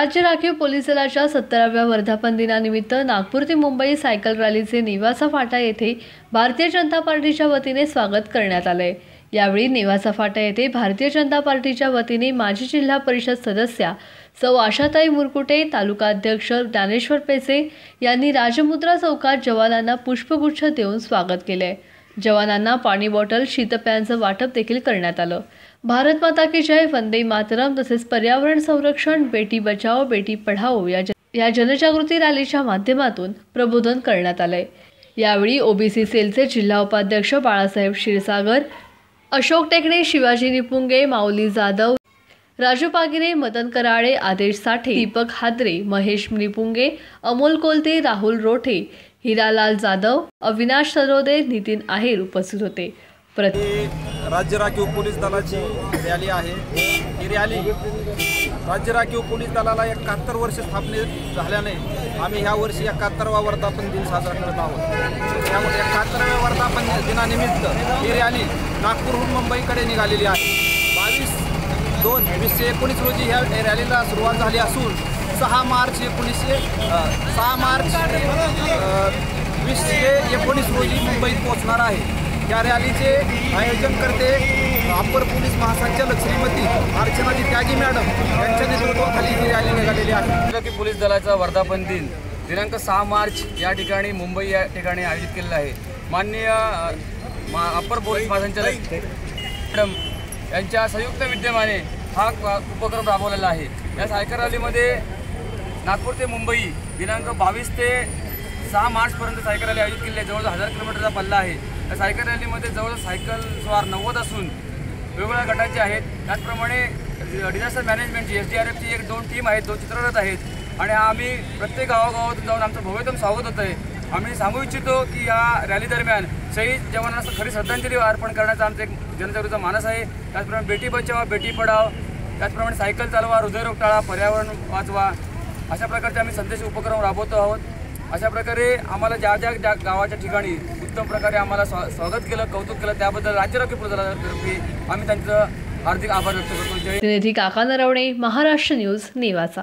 राज्य राखीव पोलीस दलाच्या सत्तराव्या वर्धापन दिनानिमित्त नागपूर ते मुंबई सायकल रॅलीचे नेवासा फाटा येथे भारतीय जनता पार्टीच्या वतीने स्वागत करण्यात आले यावेळी नेवासा फाटा येथे भारतीय जनता पार्टीच्या वतीने माजी जिल्हा परिषद सदस्या सौ आशाताई मुरकुटे तालुका अध्यक्ष ज्ञानेश्वर पेसे यांनी राजमुद्रा चौकात जवानांना पुष्पगुच्छ देऊन स्वागत केले जवानांना पाणी बॉटल शीतप्यांचं वाटप देखील करण्यात आलं. भारत माता की जय वंदे मातरम तसेच पर्यावरण संरक्षण बेटी बचाओ बेटी पढाओ या या जनजागृती रॅलीच्या माध्यमातून प्रबोधन करण्यात आलंय. यावेळी ओबीसी सेलचे जिल्हा उपाध्यक्ष बाळासाहेब क्षीरसागर अशोक टेकणे शिवाजी निपुंगे माऊली जाधव राजू पागिरे मदन कराळे आदेश साठे दीपक हादरे महेश निपुंगे अमोल कोलते राहुल रोठे हिरालाल जाधव अविनाश सरोदे नितीन आहेर उपस्थित होते. राज्य राखीव पोलीस दलाची रॅली आहे. ही रॅली राज्य राखीव पोलीस दलाला एकाहत्तर वर्ष स्थापने झाल्याने आम्ही ह्या वर्षी एकाहत्तरवा वर्धापन दिन साजरा करत आहोत. त्यामुळे एकाहत्तराव्या वर्धापन दिनानिमित्त ही रॅली नागपूरहून मुंबईकडे निघालेली आहे. बावीस दोन वीसशे एकोणीस रोजी ह्या रॅलीला सुरुवात झाली असून सहा मार्च एकोणीसशे सहा मार्च वीसशे एकोणीस रोजी मुंबईत पोहोचणार आहे. या रॅलीचे आयोजन करते अप्पर पोलीस महासंचालक श्रीमती अर्चनाजी त्यागी मॅडम यांच्या नेतृत्वाखाली ही रॅली निघालेली आहे. की पोलीस दलाचा वर्धापन दिन दिनांक सहा मार्च या ठिकाणी मुंबई या ठिकाणी आयोजित केलेला आहे. माननीय मा अप्पर पोलीस महासंचालक मॅडम यांच्या संयुक्त विद्यमाने हा उपक्रम राबवलेला आहे. या सायकल रॅलीमध्ये नागपूर ते मुंबई दिनांक बावीस ते सहा मार्चपर्यंत सायकल रॅली आयोजित केली आहे. जवळजवळ हजार किलोमीटरचा पल्ला आहे. या सायकल रॅलीमध्ये जवळजवळ सायकल स्वार नव्वद असून वेगवेगळ्या गटाचे आहेत. त्याचप्रमाणे डिझास्टर मॅनेजमेंटची एस डी आर एफची एक दोन टीम आहेत दोन चित्ररथ आहेत. आणि आम्ही प्रत्येक गावागावातून जाऊन आमचं भव्यतम स्वागत होतं आहे. आम्ही सांगू इच्छितो की या रॅली दरम्यान शहीद जवानांना खरी श्रद्धांजली अर्पण करण्याचा आमचा एक जनजागृतीचा मानस आहे. त्याचप्रमाणे बेटी बचाव बेटी पढाव त्याचप्रमाणे सायकल चालवा हृदयरोग टाळा पर्यावरण वाचवा अशा प्रकारचे आम्ही संदेश उपक्रम राबवतो आहोत. अशा प्रकारे आम्हाला ज्या ज्या ज्या गावाच्या ठिकाणी उत्तम प्रकारे आम्हाला स्वा स्वागत केलं कौतुक केलं त्याबद्दल राज्य राखीव पोलीस आम्ही त्यांचं हार्दिक आभार व्यक्त करतो. जय काका नरवणे महाराष्ट्र न्यूज नेवाचा